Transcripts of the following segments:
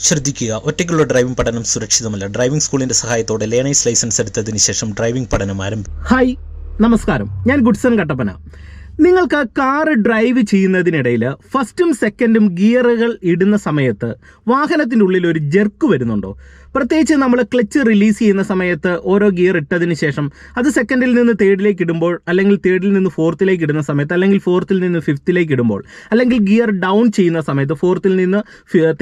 ശ്രദ്ധിക്കുക. ഒറ്റയ്ക്കുള്ള ഡ്രൈവിംഗ് പഠനം സുരക്ഷിതമല്ല. ഡ്രൈവിംഗ് സ്കൂളിന്റെ സഹായത്തോടെ ലേണേഴ്സ് ലൈസൻസ് എടുത്തതിന് ശേഷം ഡ്രൈവിംഗ് പഠനം ആരംഭിക്കും ഹായ് നമസ്കാരം. ഞാൻ ഗുഡ്സൺ കട്ടപ്പന. നിങ്ങൾക്ക് കാർ ഡ്രൈവ് ചെയ്യുന്നതിനിടയിൽ ഫസ്റ്റും സെക്കൻഡും ഗിയറുകൾ ഇടുന്ന സമയത്ത് വാഹനത്തിന്റെ ഉള്ളിൽ ഒരു ജെർക്ക് വരുന്നുണ്ടോ? പ്രത്യേകിച്ച് നമ്മൾ ക്ലച്ച് റിലീസ് ചെയ്യുന്ന സമയത്ത് ഓരോ ഗിയർ ഇട്ടതിന് ശേഷം അത് സെക്കൻഡിൽ നിന്ന് തേർഡിലേക്ക് ഇടുമ്പോൾ അല്ലെങ്കിൽ തേർഡിൽ നിന്ന് ഫോർത്തിലേക്ക് ഇടുന്ന സമയത്ത് അല്ലെങ്കിൽ ഫോർത്തിൽ നിന്ന് ഫിഫ്ത്തിലേക്ക് ഇടുമ്പോൾ അല്ലെങ്കിൽ ഗിയർ ഡൗൺ ചെയ്യുന്ന സമയത്ത് ഫോർത്തിൽ നിന്ന്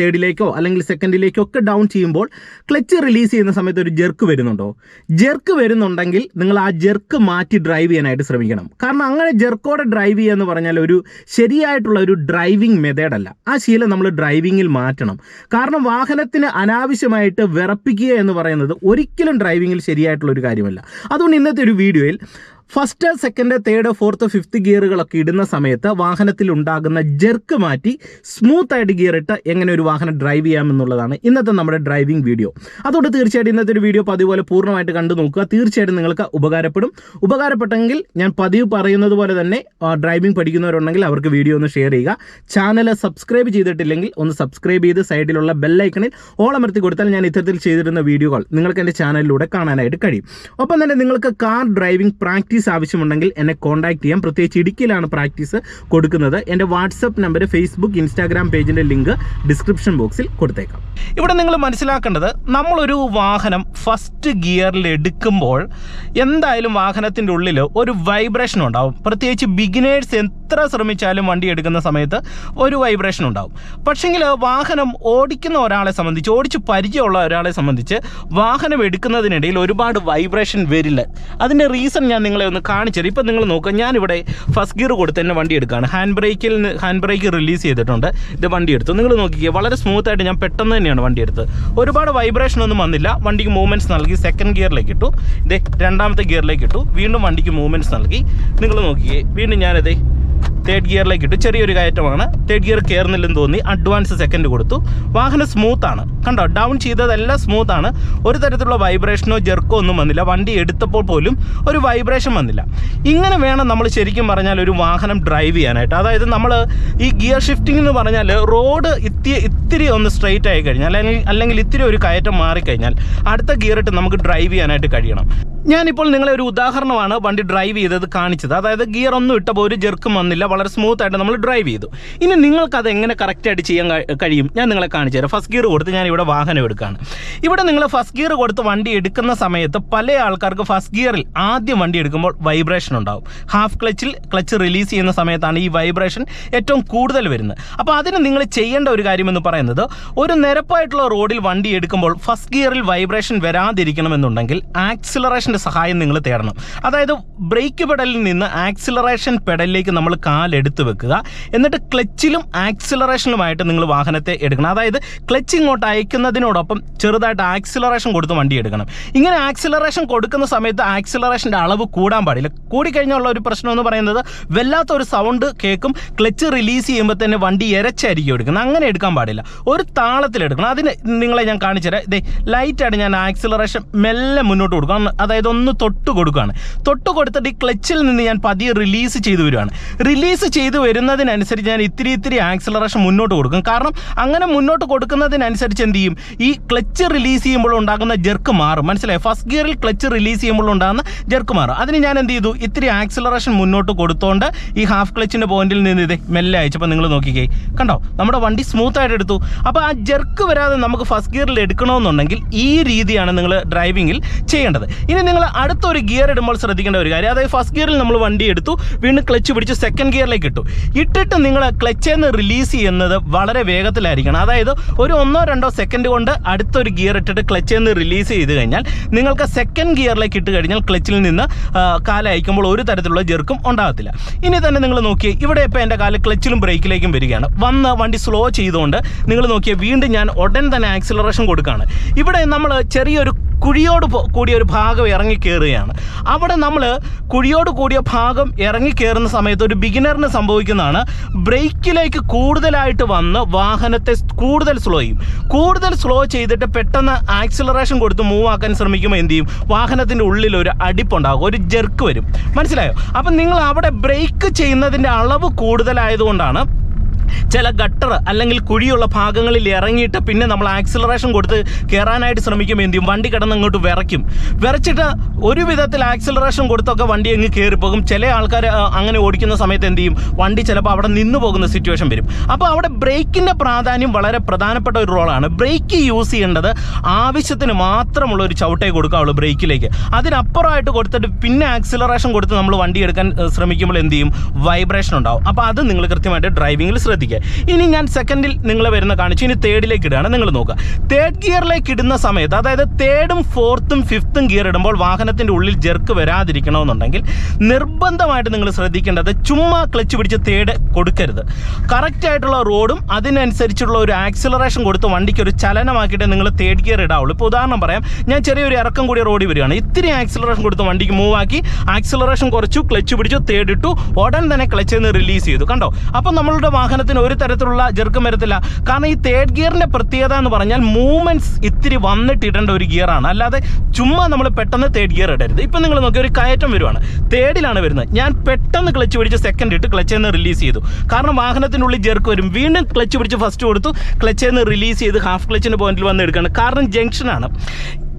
തേർഡിലേക്കോ അല്ലെങ്കിൽ സെക്കൻഡിലേക്കോ ഒക്കെ ഡൗൺ ചെയ്യുമ്പോൾ ക്ലച്ച് റിലീസ് ചെയ്യുന്ന സമയത്ത് ഒരു ജെർക്ക് വരുന്നുണ്ടോ? ജെർക്ക് വരുന്നുണ്ടെങ്കിൽ നിങ്ങൾ ആ ജെർക്ക് മാറ്റി ഡ്രൈവ് ചെയ്യാനായിട്ട് ശ്രമിക്കണം. കാരണം അങ്ങനെ ജെർക്കോടെ ഡ്രൈവ് ചെയ്യുക എന്ന് പറഞ്ഞാൽ ഒരു ശരിയായിട്ടുള്ള ഒരു ഡ്രൈവിംഗ് മെത്തേഡ് അല്ല. ആ ശീലം നമ്മൾ ഡ്രൈവിങ്ങിൽ മാറ്റണം. കാരണം വാഹനത്തിന് അനാവശ്യമായിട്ട് വിറപ്പിക്കുക എന്ന് പറയുന്നത് ഒരിക്കലും ഡ്രൈവിങ്ങിൽ ശരിയായിട്ടുള്ള ഒരു കാര്യമല്ല. അതുകൊണ്ട് ഇന്നത്തെ ഒരു വീഡിയോയിൽ first second third fourth fifth ഗിയറുകളൊക്കെ ഇടുന്ന സമയത്ത് വാഹനത്തിൽ ഉണ്ടാകുന്ന ജെർക്ക് മാറ്റി സ്മൂത്ത് ആയിട്ട് ഗിയർ ഇട്ട് എങ്ങനെ ഒരു വാഹനം ഡ്രൈവ് ചെയ്യാമെന്നുള്ളതാണ് ഇന്നത്തെ നമ്മുടെ ഡ്രൈവിംഗ് വീഡിയോ. അതുകൊണ്ട് തീർച്ചയായിട്ടും ഇന്നത്തെ ഒരു വീഡിയോ പതിവ് പൂർണമായിട്ട് കണ്ടു നോക്കുക. തീർച്ചയായിട്ടും നിങ്ങൾക്ക് ഉപകാരപ്പെടും. ഉപകാരപ്പെട്ടെങ്കിൽ ഞാൻ പതിവ് പറയുന്നത് പോലെ തന്നെ ഡ്രൈവിംഗ് പഠിക്കുന്നവരുണ്ടെങ്കിൽ അവർക്ക് വീഡിയോ ഒന്ന് ഷെയർ ചെയ്യുക. ചാനൽ സബ്സ്ക്രൈബ് ചെയ്തിട്ടില്ലെങ്കിൽ ഒന്ന് സബ്സ്ക്രൈബ് ചെയ്ത് സൈഡിലുള്ള ബെല്ലൈക്കണിൽ ഓളമർത്തി കൊടുത്താൽ ഞാൻ ഇത്തരത്തിൽ ചെയ്തിരുന്ന വീഡിയോകൾ നിങ്ങൾക്ക് എന്റെ ചാനലിലൂടെ കാണാനായിട്ട് കഴിയും. ഒപ്പം തന്നെ നിങ്ങൾക്ക് കാർ ഡ്രൈവിംഗ് പ്രാക്ടീസ് ആവശ്യമുണ്ടെങ്കിൽ എന്നെ കോൺടാക്ട് ചെയ്യാം. പ്രത്യേകിച്ച് ഇടുക്കിയിലാണ് പ്രാക്ടീസ് കൊടുക്കുന്നത്. എന്റെ വാട്സപ്പ് നമ്പർ ഫേസ്ബുക്ക് ഇൻസ്റ്റാഗ്രാം പേജിന്റെ ലിങ്ക് ഡിസ്ക്രിപ്ഷൻ ബോക്സിൽ കൊടുത്തേക്കാം. ഇവിടെ നിങ്ങൾ മനസ്സിലാക്കേണ്ടത് നമ്മളൊരു വാഹനം ഫസ്റ്റ് ഗിയറിൽ എടുക്കുമ്പോൾ എന്തായാലും വാഹനത്തിന്റെ ഉള്ളിൽ ഒരു വൈബ്രേഷൻ ഉണ്ടാവും. പ്രത്യേകിച്ച് ബിഗിനേഴ്സ് എത്ര ശ്രമിച്ചാലും വണ്ടി എടുക്കുന്ന സമയത്ത് ഒരു വൈബ്രേഷൻ ഉണ്ടാവും. പക്ഷേങ്കിൽ വാഹനം ഓടിക്കുന്ന ഒരാളെ സംബന്ധിച്ച് ഓടിച്ച് പരിചയമുള്ള ഒരാളെ സംബന്ധിച്ച് വാഹനം എടുക്കുന്നതിനിടയിൽ ഒരുപാട് വൈബ്രേഷൻ വരില്ല. അതിന്റെ റീസൺ ഞാൻ നിങ്ങളെ ഒന്ന് കാണിച്ചത് ഇപ്പം നിങ്ങൾ നോക്കുക ഞാനിവിടെ ഫസ്റ്റ് ഗിയർ കൊടുത്ത് തന്നെ വണ്ടി എടുക്കുകയാണ് ഹാൻഡ് ബ്രേക്കിൽ ഹാൻഡ് ബ്രേക്ക് റിലീസ് ചെയ്തിട്ടുണ്ട്. ഇത് വണ്ടി എടുത്തു. നിങ്ങൾ നോക്കിക്കുക വളരെ സ്മൂത്ത് ആയിട്ട് ഞാൻ പെട്ടെന്ന് തന്നെയാണ് വണ്ടി എടുത്തത്. ഒരുപാട് വൈബ്രേഷൻ ഒന്നും വന്നില്ല. വണ്ടിക്ക് മൂവ്മെന്റ്സ് നൽകി സെക്കൻഡ് ഗിയറിലേക്ക് ഇട്ടു. ഇതേ രണ്ടാമത്തെ ഗിയറിലേക്ക് ഇട്ടു. വീണ്ടും വണ്ടിക്ക് മൂവ്മെന്റ്സ് നൽകി. നിങ്ങൾ നോക്കിയേ വീണ്ടും ഞാനിതേ തേർഡ് ഗിയറിലേക്ക് ഇട്ടു ചെറിയൊരു കയറ്റമാണ്. തേർഡ് ഗിയർ കയറുന്നില്ലെന്ന് തോന്നി. അഡ്വാൻസ് സെക്കൻഡ് കൊടുത്തു. വാഹനം സ്മൂത്താണ് കണ്ടോ? ഡൗൺ ചെയ്തതെല്ലാം സ്മൂത്താണ് ഒരു തരത്തിലുള്ള വൈബ്രേഷനോ ജെർക്കോ ഒന്നും വന്നില്ല. വണ്ടി എടുത്തപ്പോൾ പോലും ഒരു വൈബ്രേഷൻ വന്നില്ല. ഇങ്ങനെ വേണം നമ്മൾ ശരിക്കും പറഞ്ഞാൽ ഒരു വാഹനം ഡ്രൈവ് ചെയ്യാനായിട്ട്. അതായത് നമ്മൾ ഈ ഗിയർ ഷിഫ്റ്റിംഗ് എന്ന് പറഞ്ഞാൽ റോഡ് ഇത്തി ഇത്തിരി ഒന്ന് സ്ട്രെയിറ്റ് ആയി കഴിഞ്ഞാൽ അല്ലെങ്കിൽ അല്ലെങ്കിൽ ഇത്തിരി ഒരു കയറ്റം മാറിക്കഴിഞ്ഞാൽ അടുത്ത ഗിയർ ഇട്ട് നമുക്ക് ഡ്രൈവ് ചെയ്യാനായിട്ട് കഴിയണം. ഞാനിപ്പോൾ നിങ്ങളെ ഒരു ഉദാഹരണമാണ് വണ്ടി ഡ്രൈവ് ചെയ്തത് കാണിച്ചത്. അതായത് ഗിയർ ഒന്നും ഇട്ടപ്പോൾ ഒരു ജെർക്കും വന്നില്ല വളരെ സ്മൂത്ത് ആയിട്ട് നമ്മൾ ഡ്രൈവ് ചെയ്തു. ഇനി നിങ്ങൾക്ക് അത് എങ്ങനെ കറക്റ്റായിട്ട് ചെയ്യാൻ കഴി- കഴിയും? ഞാൻ നിങ്ങളെ കാണിച്ചു തരാം. ഫസ്റ്റ് ഗിയർ കൊടുത്ത് ഞാൻ ഇവിടെ വാഹനം എടുക്കുകയാണ്. ഇവിടെ നിങ്ങൾ ഫസ്റ്റ് ഗിയർ കൊടുത്ത് വണ്ടി എടുക്കുന്ന സമയത്ത് പല ആൾക്കാർക്ക് ഫസ്റ്റ് ഗിയറിൽ ആദ്യം വണ്ടി എടുക്കുമ്പോൾ വൈബ്രേഷൻ ഉണ്ടാവും. ഹാഫ് ക്ലച്ചിൽ ക്ലച്ച് റിലീസ് ചെയ്യുന്ന സമയത്താണ് ഈ വൈബ്രേഷൻ ഏറ്റവും കൂടുതൽ വരുന്നത്. അപ്പോൾ അതിന് നിങ്ങൾ ചെയ്യേണ്ട ഒരു കാര്യമെന്ന് പറയുന്നത് ഒരു നിരപ്പായിട്ടുള്ള റോഡിൽ വണ്ടി എടുക്കുമ്പോൾ ഫസ്റ്റ് ഗിയറിൽ വൈബ്രേഷൻ വരാതിരിക്കണമെന്നുണ്ടെങ്കിൽ ആക്സിലറേഷന്റെ സഹായം നിങ്ങൾ തേടണം. അതായത് ബ്രേക്ക് പെഡലിൽ നിന്ന് ആക്സിലറേഷൻ പെഡലിലേക്ക് നമ്മൾ കാലെടുത്ത് വെക്കുക. എന്നിട്ട് ക്ലച്ചിലും ആക്സിലറേഷനുമായിട്ട് നിങ്ങൾ വാഹനത്തെ എടുക്കണം. അതായത് ക്ലച്ച് ഇങ്ങോട്ട് അയക്കുന്നതിനോടൊപ്പം ചെറുതായിട്ട് ആക്സിലറേഷൻ കൊടുത്ത് വണ്ടി എടുക്കണം. ഇങ്ങനെ ആക്സിലറേഷൻ കൊടുക്കുന്ന സമയത്ത് ആക്സിലറേഷന്റെ അളവ് കൂടാൻ പാടില്ല. കൂടിക്കഴിഞ്ഞുള്ള ഒരു പ്രശ്നം എന്ന് പറയുന്നത് വല്ലാത്ത ഒരു സൗണ്ട് കേൾക്കും. ക്ലച്ച് റിലീസ് ചെയ്യുമ്പോൾ തന്നെ വണ്ടി ഇരച്ചായിരിക്കും എടുക്കുന്നത്. അങ്ങനെ എടുക്കാൻ പാടില്ല. ഒരു താളത്തിൽ എടുക്കണം. അതിന് നിങ്ങളെ ഞാൻ കാണിച്ചു തരാം ഇതേ ലൈറ്റായിട്ട് ഞാൻ ആക്സിലറേഷൻ മെല്ലെ മുന്നോട്ട് കൊടുക്കണം. അതായത് ഒന്ന് തൊട്ട് കൊടുക്കുകയാണ്. തൊട്ട് കൊടുത്തിട്ട് ഈ ക്ലച്ചിൽ നിന്ന് ഞാൻ പതിയെ റിലീസ് ചെയ്തു വരുവാണ് റിലീസ് ചെയ്ത് വരുന്നതിനനുസരിച്ച് ഞാൻ ഇത്തിരി ഇത്തിരി ആക്സിലറേഷൻ മുന്നോട്ട് കൊടുക്കും. കാരണം അങ്ങനെ മുന്നോട്ട് കൊടുക്കുന്നതിനനുസരിച്ച് എന്ത് ചെയ്യും? ഈ ക്ലച്ച് റിലീസ് ചെയ്യുമ്പോൾ ഉണ്ടാകുന്ന ജെർക്ക് മാറും. മനസ്സിലായി? ഫസ്റ്റ് ഗിയറിൽ ക്ലച്ച് റിലീസ് ചെയ്യുമ്പോൾ ഉണ്ടാകുന്ന ജെർക്ക് മാറും. അതിന് ഞാൻ എന്ത് ചെയ്തു? ഇത്തിരി ആക്സിലറേഷൻ മുന്നോട്ട് കൊടുത്തോണ്ട് ഈ ഹാഫ് ക്ലച്ചിന്റെ പോയിന്റിൽ നിന്ന് ഇത് മെല്ലെ അയച്ചപ്പോൾ നിങ്ങൾ നോക്കിക്കേ. കണ്ടോ? നമ്മുടെ വണ്ടി സ്മൂത്ത് ആയിട്ട് എടുത്തു. അപ്പോൾ ആ ജെർക്ക് വരാതെ നമുക്ക് ഫസ്റ്റ് ഗിയറിൽ എടുക്കണമെന്നുണ്ടെങ്കിൽ ഈ രീതിയാണ് നിങ്ങൾ ഡ്രൈവിങ്ങിൽ ചെയ്യേണ്ടത്. ഇനി നിങ്ങൾ അടുത്തൊരു ഗിയർ ഇടുമ്പോൾ ശ്രദ്ധിക്കേണ്ട ഒരു കാര്യം. അതായത് ഫസ്റ്റ് ഗിയറിൽ നമ്മൾ വണ്ടി എടുത്തു വീണ്ടും ക്ലച്ച് പിടിച്ച് സെക്കൻഡ് ഗിയറിലേക്ക് ഇട്ടു. ഇട്ടിട്ട് നിങ്ങൾ ക്ലച്ചിൽ നിന്ന് റിലീസ് ചെയ്യുന്നത് വളരെ വേഗത്തിലായിരിക്കണം. അതായത് ഒരു ഒന്നോ രണ്ടോ സെക്കൻഡ് കൊണ്ട് അടുത്തൊരു ഗിയർ ഇട്ടിട്ട് ക്ലച്ചിൽ നിന്ന് റിലീസ് ചെയ്ത് കഴിഞ്ഞാൽ നിങ്ങൾക്ക് സെക്കൻഡ് ഗിയറിലേക്ക് ഇട്ട് കഴിഞ്ഞാൽ ക്ലച്ചിൽ നിന്ന് കാല അയക്കുമ്പോൾ ഒരു തരത്തിലുള്ള ജെർക്കും ഉണ്ടാകത്തില്ല. ഇനി തന്നെ നിങ്ങൾ നോക്കിയേ ഇവിടെ ഇപ്പോൾ എന്റെ കാൽ ക്ലച്ചിലും ബ്രേക്കിലേക്കും വരികയാണ്. വന്ന് വണ്ടി സ്ലോ ചെയ്തുകൊണ്ട് നിങ്ങൾ നോക്കിയാൽ വീണ്ടും ഞാൻ ഉടൻ തന്നെ ആക്സിലറേഷൻ കൊടുക്കുകയാണ് ഇവിടെ നമ്മൾ ചെറിയൊരു കുഴിയോട് കൂടിയ ഒരു ഭാഗം ഇറങ്ങി കയറുകയാണ് അവിടെ നമ്മൾ കുഴിയോട് കൂടിയ ഭാഗം ഇറങ്ങി കയറുന്ന സമയത്ത് ഒരു ബിഗിനറിന് സംഭവിക്കുന്നതാണ്. ബ്രേക്കിലേക്ക് കൂടുതലായിട്ട് വന്ന് വാഹനത്തെ കൂടുതൽ സ്ലോ ചെയ്യും. കൂടുതൽ സ്ലോ ചെയ്തിട്ട് പെട്ടെന്ന് ആക്സിലറേഷൻ കൊടുത്ത് മൂവ് ആക്കാൻ ശ്രമിക്കുമ്പോൾ എന്ത് ചെയ്യും? വാഹനത്തിന്റെ ഉള്ളിൽ ഒരു അടിപ്പുണ്ടാകും. ഒരു ജെർക്ക് വരും. മനസ്സിലായോ? അപ്പം നിങ്ങൾ അവിടെ ബ്രേക്ക് ചെയ്യുന്നതിന്റെ അളവ് കൂടുതലായതുകൊണ്ടാണ് ചില ഗട്ടർ അല്ലെങ്കിൽ കുഴിയുള്ള ഭാഗങ്ങളിൽ ഇറങ്ങിയിട്ട് പിന്നെ നമ്മൾ ആക്സിലറേഷൻ കൊടുത്ത് കയറാനായിട്ട് ശ്രമിക്കുമ്പോൾ എന്ത് ചെയ്യും? വണ്ടി കിടന്ന് അങ്ങോട്ട് വിറയ്ക്കും. വിറച്ചിട്ട് ഒരു വിധത്തിൽ ആക്സിലറേഷൻ കൊടുത്തൊക്കെ വണ്ടി അങ്ങ് കയറിപ്പോകും ചില ആൾക്കാർ അങ്ങനെ ഓടിക്കുന്ന സമയത്ത് എന്ത് ചെയ്യും? വണ്ടി ചിലപ്പോൾ അവിടെ നിന്ന് പോകുന്ന സിറ്റുവേഷൻ വരും. അപ്പോൾ അവിടെ ബ്രേക്കിന്റെ പ്രാധാന്യം വളരെ പ്രധാനപ്പെട്ട ഒരു റോളാണ് ബ്രേക്ക് യൂസ് ചെയ്യേണ്ടത് ആവശ്യത്തിന് മാത്രമുള്ള ഒരു ചവിട്ടേ കൊടുക്കാവുള്ളൂ ബ്രേക്കിലേക്ക്. അതിനപ്പുറമായിട്ട് കൊടുത്തിട്ട് പിന്നെ ആക്സിലറേഷൻ കൊടുത്ത് നമ്മൾ വണ്ടി എടുക്കാൻ ശ്രമിക്കുമ്പോൾ എന്ത് ചെയ്യും? വൈബ്രേഷൻ ഉണ്ടാവും. അപ്പോൾ അത് നിങ്ങൾ കൃത്യമായിട്ട് ഡ്രൈവിങ്ങിൽ ശ്രദ്ധിക്കുക. ഇനി ഞാൻ സെക്കൻഡിൽ നിങ്ങൾ വരുന്ന കാണിച്ചു ഇനി തേർഡിലേക്ക് ഇടുകയാണ്. നിങ്ങൾ നോക്കുക. തേർഡ് ഗിയറിലേക്ക് ഇടുന്ന സമയത്ത് അതായത് തേർഡും ഫോർത്തും ഫിഫ്ത്തും ഗിയർ ഇടുമ്പോൾ വാഹനത്തിന്റെ ഉള്ളിൽ ജെർക്ക് വരാതിരിക്കണമെന്നുണ്ടെങ്കിൽ നിർബന്ധമായിട്ട് നിങ്ങൾ ശ്രദ്ധിക്കേണ്ടത് ചുമ്മാ ക്ലച്ച് പിടിച്ച് തേർഡ് കൊടുക്കരുത്. കറക്റ്റായിട്ടുള്ള റോഡും അതിനനുസരിച്ചുള്ള ഒരു ആക്സിലറേഷൻ കൊടുത്ത് വണ്ടിക്ക് ഒരു ചലനമാക്കിയിട്ട് നിങ്ങൾ തേർഡ് ഗിയർ ഇടാവുള്ളൂ. ഇപ്പോൾ ഉദാഹരണം പറയാം. ഞാൻ ചെറിയൊരു ഇറക്കം കൂടിയ റോഡിൽ വരികയാണ്. ഇത്തിരി ആക്സിലറേഷൻ കൊടുത്ത് വണ്ടിക്ക് മൂവ് ആക്കി ആക്സിലറേഷൻ കുറച്ചു ക്ലച്ച് പിടിച്ചു തേർഡ് ഇട്ടു ഉടൻ തന്നെ ക്ലച്ചിൽ നിന്ന് റിലീസ് ചെയ്തു. കണ്ടോ? അപ്പം നമ്മളുടെ വാഹനത്തിന് ഒരു തരത്തിലുള്ള ജെർക്കും വരത്തില്ല. കാരണം ഈ തേർഡ് ഗിയറിന്റെ പ്രത്യേകത എന്ന് പറഞ്ഞാൽ മൂവ്മെന്റ്സ് ഇത്തിരി വന്നിട്ടിടേണ്ട ഒരു ഗിയറാണ് അല്ലാതെ ചുമ്മാ നമ്മൾ പെട്ടെന്ന് തേർഡ് ഗിയർ ഇടരുത്. ഇപ്പം നിങ്ങൾ നോക്കി ഒരു കയറ്റം വരുവാണ്. തേർഡിലാണ് വരുന്നത്. ഞാൻ പെട്ടെന്ന് ക്ലച്ച് പിടിച്ച് സെക്കൻഡ് ഇട്ട് ക്ലച്ചിൽ നിന്ന് റിലീസ് ചെയ്തു. കാരണം വാഹനത്തിനുള്ളിൽ ജെർക്ക് വരും. വീണ്ടും ക്ലച്ച് പിടിച്ച് ഫസ്റ്റ് കൊടുത്തു. ക്ലച്ചിൽ നിന്ന് റിലീസ് ചെയ്ത് ഹാഫ് ക്ലച്ചിന്റെ പോയിന്റിൽ വന്ന് എടുക്കുകയാണ്. കാരണം ജംഗ്ഷനാണ്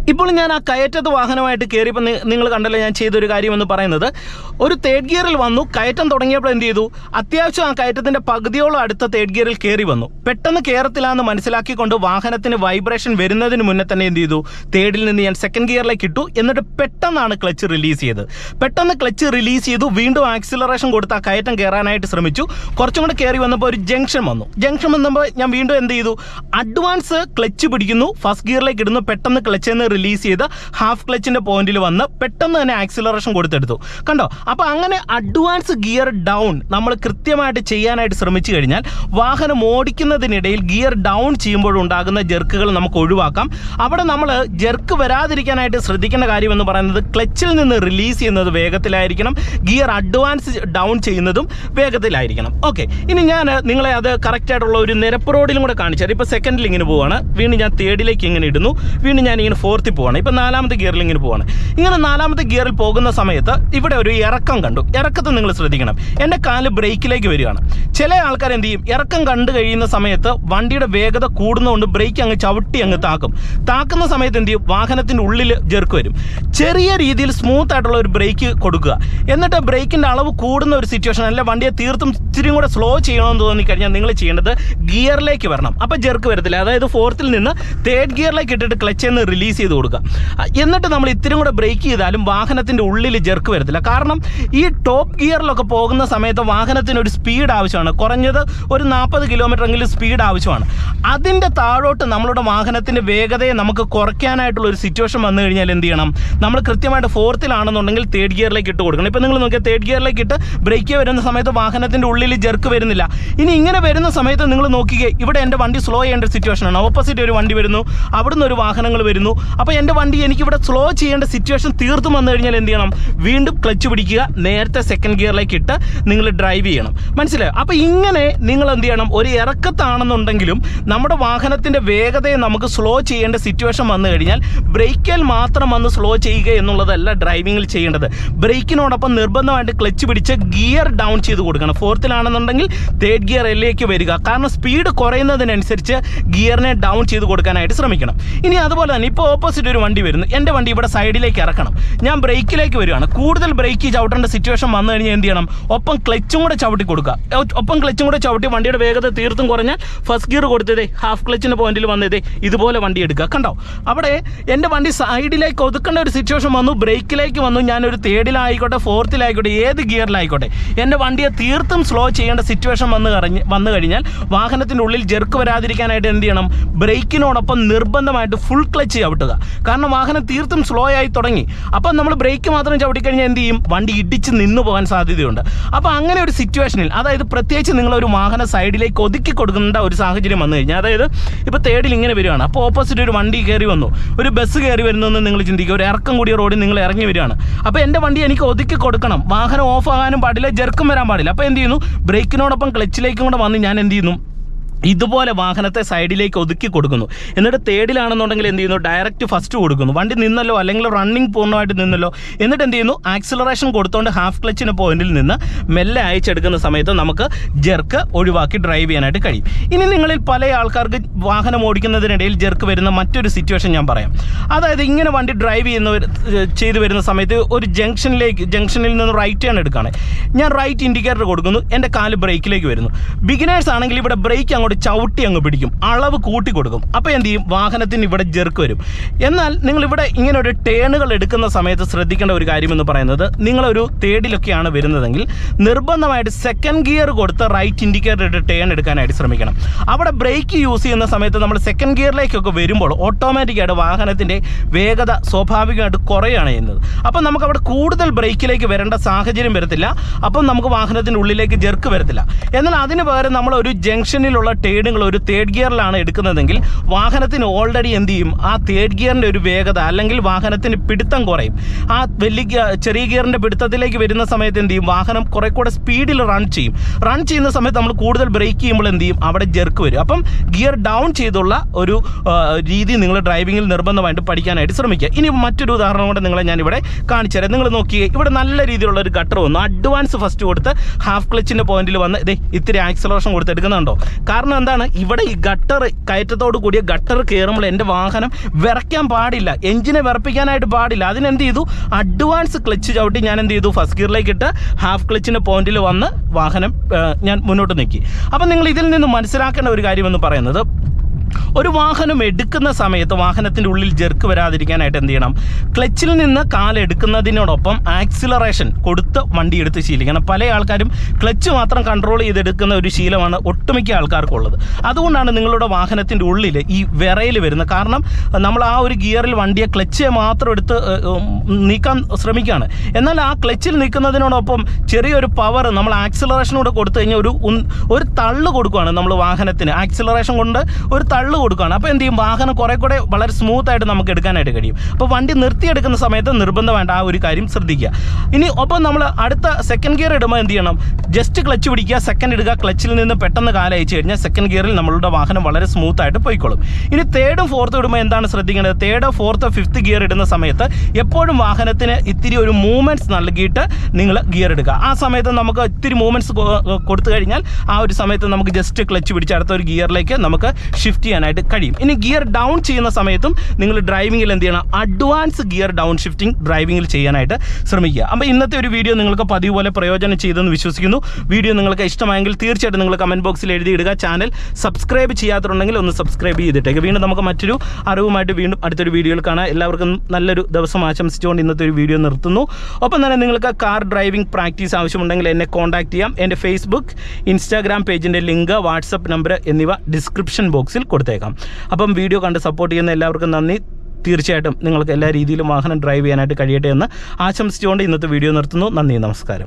ഇപ്പോൾ ഞാൻ ആ കയറ്റത്ത് വാഹനമായിട്ട് കയറിയപ്പോൾ നിങ്ങൾ കണ്ടല്ലോ ഞാൻ ചെയ്തൊരു കാര്യമെന്ന് പറയുന്നത്. ഒരു തേർഡ് ഗിയറിൽ വന്നു കയറ്റം തുടങ്ങിയപ്പോൾ എന്ത് ചെയ്തു? അത്യാവശ്യം ആ കയറ്റത്തിന്റെ പകുതിയോളം അടുത്ത തേർഡ് ഗിയറിൽ കയറി വന്നു. പെട്ടെന്ന് കയറത്തില്ല എന്ന് മനസ്സിലാക്കിക്കൊണ്ട് വാഹനത്തിന് വൈബ്രേഷൻ വരുന്നതിന് മുന്നേ തന്നെ എന്ത് ചെയ്തു? തേർഡിൽ നിന്ന് ഞാൻ സെക്കൻഡ് ഗിയറിലേക്ക് ഇട്ടു. എന്നിട്ട് പെട്ടെന്നാണ് ക്ലച്ച് റിലീസ് ചെയ്തത്. പെട്ടെന്ന് ക്ലച്ച് റിലീസ് ചെയ്തു. വീണ്ടും ആക്സിലറേഷൻ കൊടുത്ത് ആ കയറ്റം കയറാനായിട്ട് ശ്രമിച്ചു. കുറച്ചും കൂടെ കയറി വന്നപ്പോൾ ഒരു ജംഗ്ഷൻ വന്നു. ജംഗ്ഷൻ വന്നപ്പോൾ ഞാൻ വീണ്ടും എന്ത് ചെയ്തു? അഡ്വാൻസ് ക്ലച്ച് പിടിക്കുന്നു. ഫസ്റ്റ് ഗിയറിലേക്ക് ഇടുന്നു. പെട്ടെന്ന് ക്ലച്ച് നിന്ന് റിലീസ് ചെയ്ത് ഹാഫ് ക്ലച്ചിന്റെ പോയിന്റിൽ വന്ന് പെട്ടെന്ന് തന്നെ ആക്സിലറേഷൻ കൊടുത്തെടുത്തു. കണ്ടോ? അപ്പോൾ അങ്ങനെ അഡ്വാൻസ് ഗിയർ ഡൗൺ നമ്മൾ കൃത്യമായിട്ട് ചെയ്യാനായിട്ട് ശ്രമിച്ചു കഴിഞ്ഞാൽ വാഹനം ഓടിക്കുന്നതിനിടയിൽ ഗിയർ ഡൗൺ ചെയ്യുമ്പോഴുണ്ടാകുന്ന ജെർക്കുകൾ നമുക്ക് ഒഴിവാക്കാം. അവിടെ നമ്മൾ ജെർക്ക് വരാതിരിക്കാനായിട്ട് ശ്രദ്ധിക്കേണ്ട കാര്യം എന്ന് പറയുന്നത് ക്ലച്ചിൽ നിന്ന് റിലീസ് ചെയ്യുന്നത് വേഗത്തിലായിരിക്കണം. ഗിയർ അഡ്വാൻസ് ഡൗൺ ചെയ്യുന്നതും വേഗത്തിലായിരിക്കണം. ഓക്കെ ഇനി ഞാൻ നിങ്ങളെ അത് കറക്റ്റായിട്ടുള്ള ഒരു നിരപ്പ് റോഡിലും കൂടെ കാണിച്ചു തരാം. ഇപ്പോൾ സെക്കൻഡിൽ ഇങ്ങനെ പോവുകയാണ് വീണ്ടും ഞാൻ തേർഡിലേക്ക് ഇങ്ങനെ ഇടുന്നു. വീണ്ടും ഞാൻ ഇങ്ങനെ ഫോർത്തിൽ പോവാണ്. ഇപ്പം നാലാമത്തെ ഗിയറിൽ ഇങ്ങനെ പോവാണ്. ഇങ്ങനെ നാലാമത്തെ ഗിയറിൽ പോകുന്ന സമയത്ത് ഇവിടെ ഒരു ഇറക്കം കണ്ടു. ഇറക്കത്തെ നിങ്ങൾ ശ്രദ്ധിക്കണം. എന്റെ കാൽ ബ്രേക്കിലേക്ക് വരികയാണ്. ചില ആൾക്കാർ എന്ത് ചെയ്യും? ഇറക്കം കണ്ടു കഴിയുന്ന സമയത്ത് വണ്ടിയുടെ വേഗത കൂടുന്നതുകൊണ്ട് ബ്രേക്ക് അങ്ങ് ചവിട്ടി അങ്ങ് താക്കും. താക്കുന്ന സമയത്ത് എന്ത് ചെയ്യും? വാഹനത്തിന്റെ ഉള്ളിൽ ജെർക്ക് വരും. ചെറിയ രീതിയിൽ സ്മൂത്ത് ആയിട്ടുള്ള ഒരു ബ്രേക്ക് കൊടുക്കുക. എന്നിട്ട് ബ്രേക്കിന്റെ അളവ് കൂടുന്ന ഒരു സിറ്റുവേഷൻ അല്ല വണ്ടിയെ തീർത്തും ഇച്ചിരി കൂടെ സ്ലോ ചെയ്യണമെന്ന് തോന്നിക്കഴിഞ്ഞാൽ നിങ്ങൾ ചെയ്യേണ്ടത് ഗിയറിലേക്ക് വരണം. അപ്പോൾ ജെർക്ക് വരത്തില്ല. അതായത് ഫോർത്തിൽ നിന്ന് തേർഡ് ഗിയറിലേക്ക് ഇട്ടിട്ട് ക്ലച്ച് എന്ന് റിലീസ് ചെയ്ത് കൊടുക്കുക. എന്നിട്ട് നമ്മൾ ഇത്തിരി കൂടെ ബ്രേക്ക് ചെയ്താലും വാഹനത്തിന്റെ ഉള്ളിൽ ജെർക്ക് വരത്തില്ല. കാരണം ഈ ടോപ്പ് ഗിയറിലൊക്കെ പോകുന്ന സമയത്ത് വാഹനത്തിന് ഒരു സ്പീഡ് ആവശ്യമാണ്. കുറഞ്ഞത് ഒരു നാൽപ്പത് കിലോമീറ്റർ എങ്കിലും സ്പീഡ് ആവശ്യമാണ്. അതിന്റെ താഴോട്ട് നമ്മളുടെ വാഹനത്തിന്റെ വേഗതയെ നമുക്ക് കുറയ്ക്കാനായിട്ടുള്ള ഒരു സിറ്റുവേഷൻ വന്നു കഴിഞ്ഞാൽ എന്ത് ചെയ്യണം? നമ്മൾ കൃത്യമായിട്ട് ഫോർത്തിലാണെന്നുണ്ടെങ്കിൽ തേർഡ് ഗിയറിലേക്ക് ഇട്ട് കൊടുക്കണം. ഇപ്പോൾ നിങ്ങൾ നോക്കിയാൽ തേർഡ് ഗിയറിലേക്ക് ഇട്ട് ബ്രേക്ക് വരുന്ന സമയത്ത് വാഹനത്തിന്റെ ഉള്ളിൽ ജെർക്ക് വരുന്നില്ല. ഇനി ഇങ്ങനെ വരുന്ന സമയത്ത് നിങ്ങൾ നോക്കിക്കേ ഇവിടെ എന്റെ വണ്ടി സ്ലോ ചെയ്യേണ്ട സിറ്റുവേഷനാണ് ഓപ്പോസിറ്റ് ഒരു വണ്ടി വരുന്നു. അവിടുന്ന് ഒരു വാഹനങ്ങൾ വരുന്നു. അപ്പോൾ എന്റെ വണ്ടി എനിക്ക് ഇവിടെ സ്ലോ ചെയ്യേണ്ട സിറ്റുവേഷൻ തീർത്തും വന്നു കഴിഞ്ഞാൽ എന്ത് ചെയ്യണം? വീണ്ടും ക്ലച്ച് പിടിക്കുക നേരത്തെ സെക്കൻഡ് ഗിയറിലേക്ക് ഇട്ട് നിങ്ങൾ ഡ്രൈവ് ചെയ്യണം. മനസ്സിലായോ? അപ്പോൾ ഇങ്ങനെ നിങ്ങൾ എന്ത് ചെയ്യണം? ഒരു ഇറക്കത്താണെന്നുണ്ടെങ്കിലും നമ്മുടെ വാഹനത്തിന്റെ വേഗതയെ നമുക്ക് സ്ലോ ചെയ്യേണ്ട സിറ്റുവേഷൻ വന്നു കഴിഞ്ഞാൽ ബ്രേക്കിൽ മാത്രം വന്ന് സ്ലോ ചെയ്യുക എന്നുള്ളതല്ല ഡ്രൈവിങ്ങിൽ ചെയ്യേണ്ടത്. ബ്രേക്കിനോടൊപ്പം നിർബന്ധമായിട്ട് ക്ലച്ച് പിടിച്ച് ഗിയർ ഡൗൺ ചെയ്ത് കൊടുക്കണം. ഫോർത്തിലാണെന്നുണ്ടെങ്കിൽ തേർഡ് ഗിയർ എല്ലേക്ക് വരിക. കാരണം സ്പീഡ് കുറയുന്നതിനനുസരിച്ച് ഗിയറിനെ ഡൗൺ ചെയ്ത് കൊടുക്കാനായിട്ട് ശ്രമിക്കണം. ഇനി അതുപോലെ തന്നെ ഇപ്പോൾ ഓപ്പോസിറ്റ് ഒരു വണ്ടി വരുന്നു. എന്റെ വണ്ടി ഇവിടെ സൈഡിലേക്ക് ഇറക്കണം. ഞാൻ ബ്രേക്കിലേക്ക് വരികയാണ്. കൂടുതൽ ബ്രേക്ക് ചവിട്ടേണ്ട സിറ്റുവേഷൻ വന്നു കഴിഞ്ഞാൽ എന്ത് ചെയ്യണം? ഒപ്പം ക്ലച്ചും കൂടെ ചവിട്ടി കൊടുക്കുക. ഒപ്പം ക്ലച്ചും കൂടെ ചവിട്ടി വണ്ടിയുടെ വേഗത തീർത്തും കുറഞ്ഞാൽ ഫസ്റ്റ് ഗിയർ കൊടുത്തതേ ഹാഫ് ക്ലച്ചിന്റെ പോയിന്റിൽ വന്നതേ ഇതുപോലെ വണ്ടി എടുക്കുക. കണ്ടോ? അവിടെ എന്റെ വണ്ടി സൈഡിലേക്ക് ഒതുക്കേണ്ട ഒരു സിറ്റുവേഷൻ വന്നു. ബ്രേക്കിലേക്ക് വന്നു. ഞാനൊരു തേർഡിലായിക്കോട്ടെ ഫോർത്തിലായിക്കോട്ടെ ഏത് ഗിയറിലായിക്കോട്ടെ എന്റെ വണ്ടിയെ തീർത്തും സ്ലോ ചെയ്യേണ്ട സിറ്റുവേഷൻ വന്ന് കഴിഞ്ഞ് വന്നു കഴിഞ്ഞാൽ വാഹനത്തിന്റെ ഉള്ളിൽ ജെർക്ക് വരാതിരിക്കാനായിട്ട് എന്ത് ചെയ്യണം? ബ്രേക്കിനോടൊപ്പം നിർബന്ധമായിട്ട് ഫുൾ ക്ലച്ച് ചവിട്ടുക. കാരണം വാഹനം തീർത്തും സ്ലോ ആയി തുടങ്ങി. അപ്പം നമ്മൾ ബ്രേക്ക് മാത്രം ചവിട്ടിക്കഴിഞ്ഞാൽ എന്ത് ചെയ്യും? വണ്ടി ഇടിച്ച് നിന്ന് പോകാൻ സാധ്യതയുണ്ട്. അപ്പോൾ അങ്ങനെ ഒരു സിറ്റുവേഷനിൽ അതായത് പ്രത്യേകിച്ച് നിങ്ങളൊരു വാഹനം സൈഡിലേക്ക് ഒതുക്കി കൊടുക്കേണ്ട ഒരു സാഹചര്യം വന്നു കഴിഞ്ഞാൽ അതായത് ഇപ്പോൾ തേർഡിൽ ഇങ്ങനെ വരികയാണ്. അപ്പോൾ ഓപ്പോസിറ്റ് ഒരു വണ്ടി കയറി വന്നു. ഒരു ബസ് കയറി വരുന്നു എന്ന് നിങ്ങൾ ചിന്തിക്കുക. ഒരു ഇറക്കം കൂടിയ റോഡിൽ നിങ്ങൾ ഇറങ്ങി വരികയാണ്. അപ്പോൾ എന്റെ വണ്ടി എനിക്ക് ഒതുക്കി കൊടുക്കണം. വാഹനം ഓഫ് ആകാനും പാടില്ല ജെർക്കും വരാൻ പാടില്ല. അപ്പോൾ എന്ത് ചെയ്യുന്നു? ബ്രേക്കിനോടൊപ്പം ക്ലച്ചിലേക്കും കൂടെ വന്ന് ഞാൻ എന്ത് ചെയ്യുന്നു? ഇതുപോലെ വാഹനത്തെ സൈഡിലേക്ക് ഒതുക്കി കൊടുക്കുന്നു. എന്നിട്ട് തേർഡിലാണെന്നുണ്ടെങ്കിൽ എന്ത് ചെയ്യുന്നു? ഡയറക്റ്റ് ഫസ്റ്റ് കൊടുക്കുന്നു. വണ്ടി നിന്നല്ലോ അല്ലെങ്കിൽ റണ്ണിങ് പൂർണമായിട്ട് നിന്നല്ലോ. എന്നിട്ട് എന്ത് ചെയ്യുന്നു? ആക്സിലറേഷൻ കൊടുത്തുകൊണ്ട് ഹാഫ് ക്ലച്ചിന് പോയിന്റിൽ നിന്ന് മെല്ലെ അയച്ചെടുക്കുന്ന സമയത്ത് നമുക്ക് ജെർക്ക് ഒഴിവാക്കി ഡ്രൈവ് ചെയ്യാനായിട്ട് കഴിയും. ഇനി നിങ്ങളിൽ പല ആൾക്കാർക്ക് വാഹനം ഓടിക്കുന്നതിനിടയിൽ ജെർക്ക് വരുന്ന മറ്റൊരു സിറ്റുവേഷൻ ഞാൻ പറയാം. അതായത് ഇങ്ങനെ വണ്ടി ഡ്രൈവ് ചെയ്യുന്ന ചെയ്തു വരുന്ന സമയത്ത് ഒരു ജംഗ്ഷനിലേക്ക് ജംഗ്ഷനിൽ നിന്ന് റൈറ്റ് ടേൺ എടുക്കുകയാണ്. ഞാൻ റൈറ്റ് ഇൻഡിക്കേറ്റർ കൊടുക്കുന്നു. എന്റെ കാൽ ബ്രേക്കിലേക്ക് വരുന്നു. ബിഗിനേഴ്സ് ആണെങ്കിൽ ഇവിടെ ബ്രേക്ക് അങ്ങോട്ട് ചവിട്ടി അങ്ങ് പിടിക്കും. അളവ് കൂട്ടി കൊടുക്കും. അപ്പോൾ എന്ത് ചെയ്യും? വാഹനത്തിന് ഇവിടെ ജെർക്ക് വരും. എന്നാൽ നിങ്ങൾ ഇവിടെ ഇങ്ങനെ ഒരു ടേണുകൾ എടുക്കുന്ന സമയത്ത് ശ്രദ്ധിക്കേണ്ട ഒരു കാര്യമെന്ന് പറയുന്നത് നിങ്ങളൊരു തേർഡിലൊക്കെയാണ് വരുന്നതെങ്കിൽ നിർബന്ധമായിട്ട് സെക്കൻഡ് ഗിയർ കൊടുത്ത് റൈറ്റ് ഇൻഡിക്കേറ്റർ ഇട്ട് ടേൺ എടുക്കാനായിട്ട് ശ്രമിക്കണം. അവിടെ ബ്രേക്ക് യൂസ് ചെയ്യുന്ന സമയത്ത് നമ്മൾ സെക്കൻഡ് ഗിയറിലേക്കൊക്കെ വരുമ്പോൾ ഓട്ടോമാറ്റിക്കായിട്ട് വാഹനത്തിന്റെ വേഗത സ്വാഭാവികമായിട്ട് കുറയുകയാണ് ചെയ്യുന്നത് അപ്പം നമുക്ക് അവിടെ കൂടുതൽ ബ്രേക്കിലേക്ക് വരേണ്ട സാഹചര്യം വരത്തില്ല. അപ്പം നമുക്ക് വാഹനത്തിന്റെ ഉള്ളിലേക്ക് ജെർക്ക് വരത്തില്ല. എന്നാൽ അതിന് പകരം നമ്മൾ ഒരു ജംഗ്ഷനിലുള്ള ടേണുകൾ ഒരു തേർഡ് ഗിയറിലാണ് എടുക്കുന്നതെങ്കിൽ വാഹനത്തിന് ഓൾറെഡി എന്ത് ചെയ്യും? ആ തേർഡ് ഗിയറിന്റെ ഒരു വേഗത അല്ലെങ്കിൽ വാഹനത്തിന് പിടുത്തം കുറയും. ആ വലിയ ചെറിയ ഗിയറിന്റെ പിടുത്തത്തിലേക്ക് വരുന്ന സമയത്ത് എന്ത് ചെയ്യും? വാഹനം കുറെ കൂടെ സ്പീഡിൽ റൺ ചെയ്യും. റൺ ചെയ്യുന്ന സമയത്ത് നമ്മൾ കൂടുതൽ ബ്രേക്ക് ചെയ്യുമ്പോൾ എന്ത് ചെയ്യും? അവിടെ ജെർക്ക് വരും. അപ്പം ഗിയർ ഡൗൺ ചെയ്തുള്ള ഒരു രീതി നിങ്ങൾ ഡ്രൈവിങ്ങിൽ നിർബന്ധമായിട്ട് പഠിക്കാനായിട്ട് ശ്രമിക്കുക. ഇനി മറ്റൊരു ഉദാഹരണം കൂടെ നിങ്ങളെ ഞാനിവിടെ കാണിച്ചു തരാം. നിങ്ങൾ നോക്കിയേ ഇവിടെ നല്ല രീതിയിലുള്ള ഒരു ഗട്ടർ വന്നു. അഡ്വാൻസ് ഫസ്റ്റ് കൊടുത്ത് ഹാഫ് ക്ലച്ചിന്റെ പോയിന്റിൽ വന്ന് ഇതേ ഇത്തിരി ആക്സലറേഷൻ കൊടുത്ത് എടുക്കുന്നുണ്ടോ കാരണം എന്താണ്? ഇവിടെ ഈ ഗട്ടർ കയറ്റത്തോട് കൂടിയ ഗട്ടർ കയറുമ്പോൾ എന്റെ വാഹനം വിറയ്ക്കാൻ പാടില്ല. എഞ്ചിനെ വിറപ്പിക്കാനായിട്ട് പാടില്ല. അതിനെന്ത് ചെയ്തു? അഡ്വാൻസ് ക്ലച്ച് ചവിട്ടി ഞാൻ എന്ത് ചെയ്തു? ഫസ്റ്റ് ഗിയറിലേക്ക് ഇട്ട് ഹാഫ് ക്ലച്ചിന്റെ പോയിന്റിൽ വന്ന് വാഹനം ഞാൻ മുന്നോട്ട് നീക്കി. അപ്പം നിങ്ങൾ ഇതിൽ നിന്ന് മനസ്സിലാക്കേണ്ട ഒരു കാര്യമെന്ന് പറയുന്നത് ഒരു വാഹനം എടുക്കുന്ന സമയത്ത് വാഹനത്തിന്റെ ഉള്ളിൽ ജെർക്ക് വരാതിരിക്കാനായിട്ട് എന്ത് ചെയ്യണം? ക്ലച്ചിൽ നിന്ന് കാലെടുക്കുന്നതിനോടൊപ്പം ആക്സിലറേഷൻ കൊടുത്ത് വണ്ടി എടുത്ത് ശീലിക്കണം. പല ആൾക്കാരും ക്ലച്ച് മാത്രം കൺട്രോൾ ചെയ്തെടുക്കുന്ന ഒരു ശീലമാണ് ഒട്ടുമിക്ക ആൾക്കാർക്കുള്ളത്. അതുകൊണ്ടാണ് നിങ്ങളുടെ വാഹനത്തിന്റെ ഉള്ളിൽ ഈ വിറയിൽ വരുന്നത്. കാരണം നമ്മൾ ആ ഒരു ഗിയറിൽ വണ്ടിയെ ക്ലച്ച് മാത്രം എടുത്ത് നീക്കാൻ ശ്രമിക്കുകയാണ്. എന്നാൽ ആ ക്ലച്ചിൽ നിൽക്കുന്നതിനോടൊപ്പം ചെറിയൊരു പവർ നമ്മൾ ആക്സിലറേഷൻ കൂടെ കൊടുത്തു കഴിഞ്ഞാൽ ഒരു ഒരു തള്ളു കൊടുക്കുകയാണ് നമ്മൾ വാഹനത്തിന്. ആക്സിലറേഷൻ കൊണ്ട് ഒരു തള്ളു കൊടുക്കുകയാണ്. അപ്പോൾ എന്ത് ചെയ്യും? വാഹനം കുറെ കൂടെ വളരെ സ്മൂത്ത് ആയിട്ട് നമുക്ക് എടുക്കാനായിട്ട് കഴിയും. അപ്പോൾ വണ്ടി നിർത്തിയെടുക്കുന്ന സമയത്ത് നിർബന്ധമായിട്ട് ആ ഒരു കാര്യം ശ്രദ്ധിക്കുക. ഇനി ഒപ്പം നമ്മൾ അടുത്ത സെക്കൻഡ് ഗിയർ ഇടുമ്പോൾ എന്ത് ചെയ്യണം? ജസ്റ്റ് ക്ലച്ച് പിടിക്കുക. സെക്കൻഡ് ഇടുക. ക്ലച്ചിൽ നിന്ന് പെട്ടെന്ന് കാലയച്ചു കഴിഞ്ഞാൽ സെക്കൻഡ് ഗിയറിൽ നമ്മളുടെ വാഹനം വളരെ സ്മൂത്ത് ആയിട്ട് പോയിക്കോളും. ഇനി തേർഡും ഫോർത്തും ഇടുമ്പോൾ എന്താണ് ശ്രദ്ധിക്കേണ്ടത്? തേർഡോ ഫോർത്ത് ഫിഫ്ത്ത് ഗിയർ ഇടുന്ന സമയത്ത് എപ്പോഴും വാഹനത്തിന് ഇത്തിരി ഒരു മൂവ്മെന്റ്സ് നൽകിയിട്ട് നിങ്ങൾ ഗിയർ എടുക്കുക ആ സമയത്ത് നമുക്ക് ഇത്തിരി മൂവ്മെന്റ്സ് കൊടുത്തു കഴിഞ്ഞാൽ ആ ഒരു സമയത്ത് നമുക്ക് ജസ്റ്റ് ക്ലച്ച് പിടിച്ച് അടുത്ത ഒരു ഗിയറിലേക്ക് നമുക്ക് ഷിഫ്റ്റ് ചെയ്യാനായിട്ട് കഴിയും. ഇനി ഗിയർ ഡൗൺ ചെയ്യുന്ന സമയത്തും നിങ്ങൾ ഡ്രൈവിംഗിൽ എന്ത് ചെയ്യണം? അഡ്വാൻസ് ഗിയർ ഡൗൺ ഷിഫ്റ്റിംഗ് ഡ്രൈവിംഗിൽ ചെയ്യാനായിട്ട് ശ്രമിക്കുക. അപ്പോൾ ഇന്നത്തെ ഒരു വീഡിയോ നിങ്ങൾക്ക് പതിവ് പോലെ പ്രയോജനം ചെയ്തെന്ന് വിശ്വസിക്കുന്നു. വീഡിയോ നിങ്ങൾക്ക് ഇഷ്ടമായെങ്കിൽ തീർച്ചയായിട്ടും നിങ്ങൾ കമന്റ് ബോക്സിൽ എഴുതിയിടുക. ചാനൽ സബ്സ്ക്രൈബ് ചെയ്യാത്തുണ്ടെങ്കിൽ ഒന്ന് സബ്സ്ക്രൈബ് ചെയ്തിട്ടേക്ക്. വീണ്ടും നമുക്ക് മറ്റൊരു അറിവുമായിട്ട് വീണ്ടും അടുത്തൊരു വീഡിയോയിൽ കാണാം. എല്ലാവർക്കും നല്ലൊരു ദിവസം ആശംസിച്ചുകൊണ്ട് ഇന്നത്തെ ഒരു വീഡിയോ നിർത്തുന്നു. ഒപ്പം തന്നെ നിങ്ങൾക്ക് കാർ ഡ്രൈവിംഗ് പ്രാക്ടീസ് ആവശ്യമുണ്ടെങ്കിൽ എന്നെ കോൺടാക്ട് ചെയ്യാം. എന്റെ ഫേസ്ബുക്ക് ഇൻസ്റ്റാഗ്രാം പേജിന്റെ ലിങ്ക് വാട്സപ്പ് നമ്പർ എന്നിവ ഡിസ്ക്രിപ്ഷൻ ബോക്സിൽ കൊടുത്തേക്കാം. അപ്പം വീഡിയോ കണ്ട് സപ്പോർട്ട് ചെയ്യുന്ന എല്ലാവർക്കും നന്ദി. തീർച്ചയായിട്ടും നിങ്ങൾക്ക് എല്ലാ രീതിയിലും വാഹനം ഡ്രൈവ് ചെയ്യാനായിട്ട് കഴിയട്ടെ എന്ന് ആശംസിച്ചുകൊണ്ട് ഇന്നത്തെ വീഡിയോ നിർത്തുന്നു. നന്ദി നമസ്കാരം.